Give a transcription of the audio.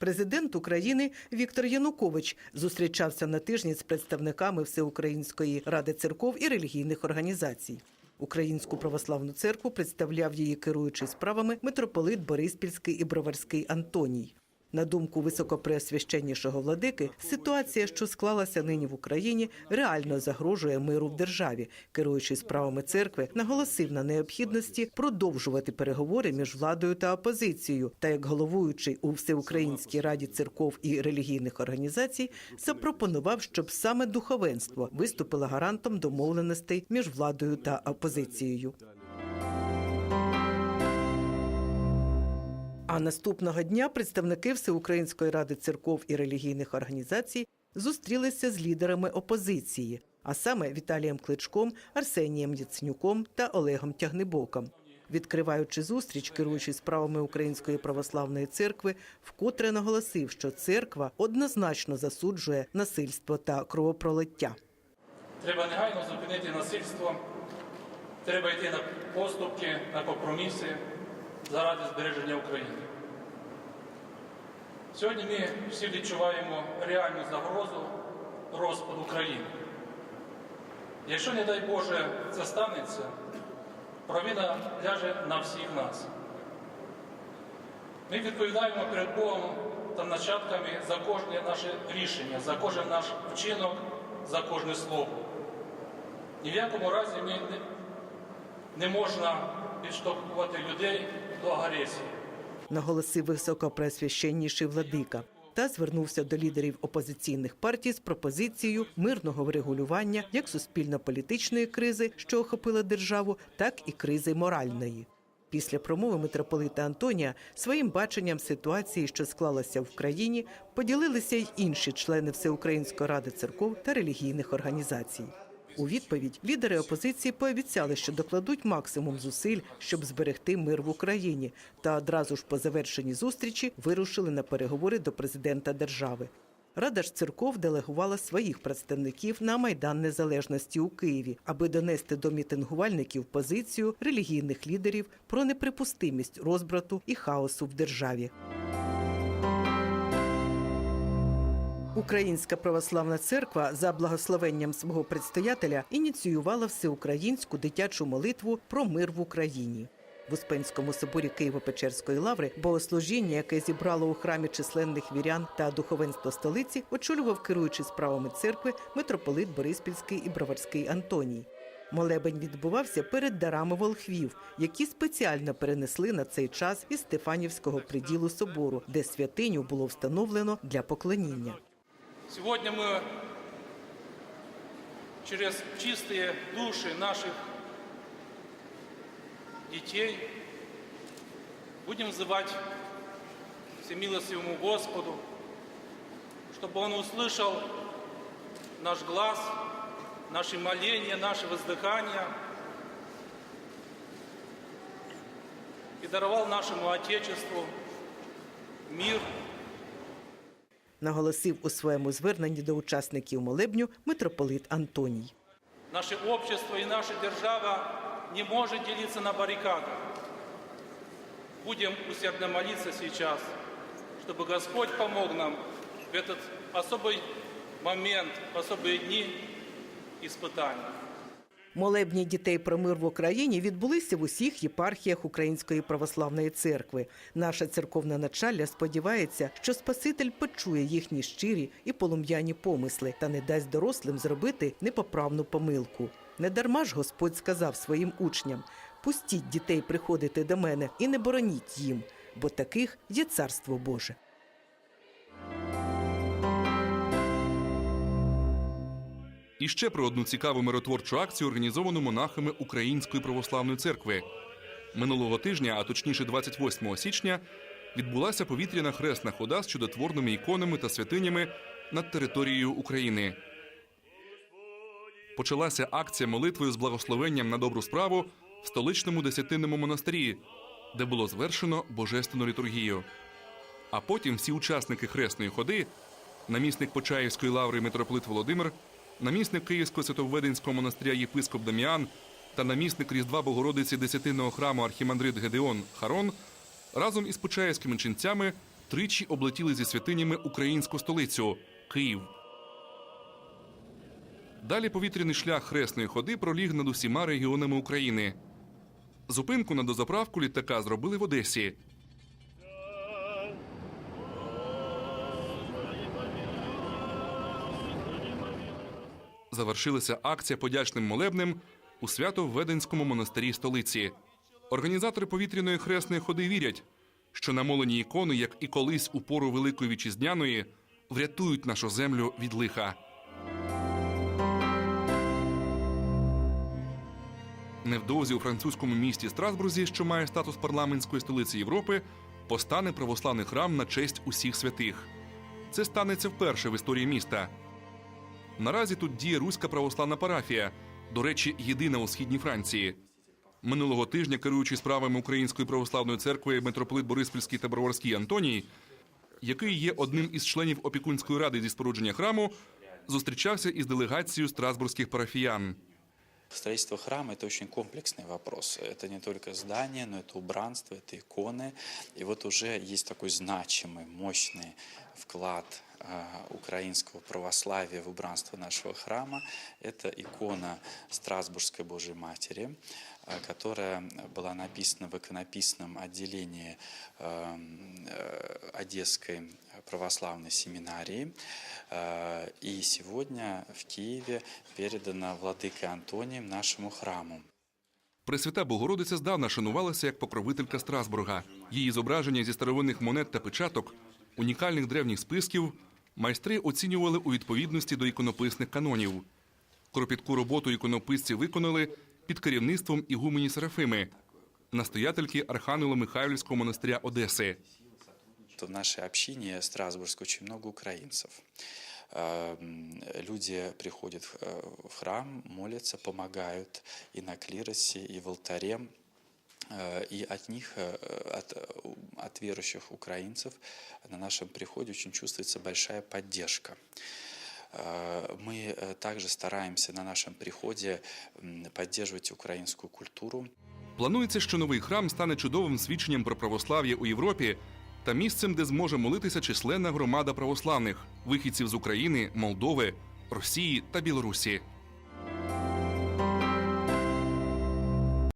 Президент України Віктор Янукович зустрічався на тижні з представниками Всеукраїнської ради церков і релігійних організацій. Українську православну церкву представляв її керуючий справами митрополит Бориспільський і Броварський Антоній. На думку високопреосвященнішого владики, ситуація, що склалася нині в Україні, реально загрожує миру в державі. Керуючий справами церкви, наголосив на необхідності продовжувати переговори між владою та опозицією. Та як головуючий у всеукраїнській раді церков і релігійних організацій, запропонував, щоб саме духовенство виступило гарантом домовленостей між владою та опозицією. А наступного дня представники Всеукраїнської ради церков і релігійних організацій зустрілися з лідерами опозиції, а саме Віталієм Кличком, Арсенієм Яценюком та Олегом Тягнебоком. Відкриваючи зустріч, керуючий справами Української православної церкви, вкотре наголосив, що церква однозначно засуджує насильство та кровопролиття. Треба негайно зупинити насильство, треба йти на поступки, на компроміси заради збереження України. Сьогодні ми всі відчуваємо реальну загрозу розпаду країни. Якщо, не дай Боже, це станеться, провина ляже на всіх нас. Ми відповідаємо перед Богом та нащадками за кожне наше рішення, за кожен наш вчинок, за кожне слово. Ні в якому разі ми не можна підштовхувати людей до агресії. наголосив високопреосвященніший владика. Та звернувся до лідерів опозиційних партій з пропозицією мирного врегулювання як суспільно-політичної кризи, що охопила державу, так і кризи моральної. Після промови митрополита Антонія своїм баченням ситуації, що склалася в країні, поділилися й інші члени Всеукраїнської ради церков та релігійних організацій. У відповідь лідери опозиції пообіцяли, що докладуть максимум зусиль, щоб зберегти мир в Україні, та одразу ж по завершенні зустрічі вирушили на переговори до президента держави. Рада ж церков делегувала своїх представників на майдан незалежності у Києві, аби донести до мітингувальників позицію релігійних лідерів про неприпустимість розбрату і хаосу в державі. Українська православна церква за благословенням свого предстоятеля ініціювала всеукраїнську дитячу молитву про мир в Україні. В Успенському соборі Києво-Печерської лаври богослужіння, яке зібрало у храмі численних вірян та духовенство столиці, очолював керуючий справами церкви митрополит Бориспільський і Броварський Антоній. Молебень відбувався перед дарами волхвів, які спеціально перенесли на цей час із Стефанівського приділу собору, де святиню було встановлено для поклоніння. Сегодня мы через чистые души наших детей будем взывать всемилостивому Господу, чтобы Он услышал наш глаз, наши моления, наши воздыхания и даровал нашему Отечеству мир, наголосив у своєму зверненні до учасників молебню митрополит Антоній. Наше общество и наша держава не может делиться на баррикадах. Будем усердно молиться сейчас, чтобы Господь помог нам в этот особый момент, в особые дни испытаний. Молебні дітей про мир в Україні відбулися в усіх єпархіях Української православної церкви. Наша церковна началля сподівається, що Спаситель почує їхні щирі і полум'яні помисли та не дасть дорослим зробити непоправну помилку. Недарма ж Господь сказав своїм учням: пустіть дітей приходити до мене і не бороніть їм, бо таких є царство Боже. І ще про одну цікаву миротворчу акцію, організовану монахами Української православної церкви. Минулого тижня, а точніше 28 січня, відбулася повітряна хресна хода з чудотворними іконами та святинями над територією України. Почалася акція молитвою з благословенням на добру справу в столичному десятинному монастирі, де було звершено божественну літургію. А потім всі учасники хресної ходи, намісник Почаївської лаври митрополит Володимир, намісник Київського святовведенського монастиря єпископ Даміан та намісник Різдва Богородиці Десятинного храму архімандрит Гедеон Харон разом із почаївськими ченцями тричі облетіли зі святинями українську столицю Київ. Далі повітряний шлях хресної ходи проліг над усіма регіонами України. Зупинку на дозаправку літака зробили в Одесі. Завершилася акція подячним молебнем у свято-Веденському монастирі столиці. Організатори повітряної хресної ходи вірять, що намолені ікони, як і колись у пору Великої Вітчизняної, врятують нашу землю від лиха. Невдовзі у французькому місті Страсбурзі, що має статус парламентської столиці Європи, постане православний храм на честь усіх святих. Це станеться вперше в історії міста. Наразі тут діє руська православна парафія, до речі, єдина у східній Франції. Минулого тижня, керуючий справами Української православної церкви митрополит Бориспільський та Броварський Антоній, який є одним із членів опікунської ради зі спорудження храму, зустрічався із делегацією страсбурзьких парафіян. Строительство храма – это очень комплексный вопрос. Это не только здание, но это убранство, это иконы. И вот уже есть такой значимый, мощный вклад э, украинского православия в убранство нашего храма. Это икона Страсбургской Божьей Матери, э, которая была написана в иконописном отделении э, э, Одесской православной семинарии. Э, И сегодня в Киеве передана владыкой Антонием нашему храму. Пресвята Богородиця здавна шанувалася як покровителька Страсбурга. Її зображення зі старовинних монет та печаток, унікальних древніх списків майстри оцінювали у відповідності до іконописних канонів. Кропітку роботу іконописці виконали під керівництвом ігумені Серафими, настоятельки Архангело-Михайлівського монастиря Одеси. В нашей общине Страсбургской очень много украинцев. М, Люди приходят в э, в храм, молятся, помогают и на клиросе, и в алтаре. Э, И от них, э, от, э, от верующих украинцев на нашем приходе очень чувствуется большая поддержка. Э, Мы э, также стараемся на нашем приходе м, поддерживать украинскую культуру. Планується, що новий храм стане чудовим свідченням про православ'я у Європі та місцем, де зможе молитися численна громада православних, вихідців з України, Молдови, Росії та Білорусі.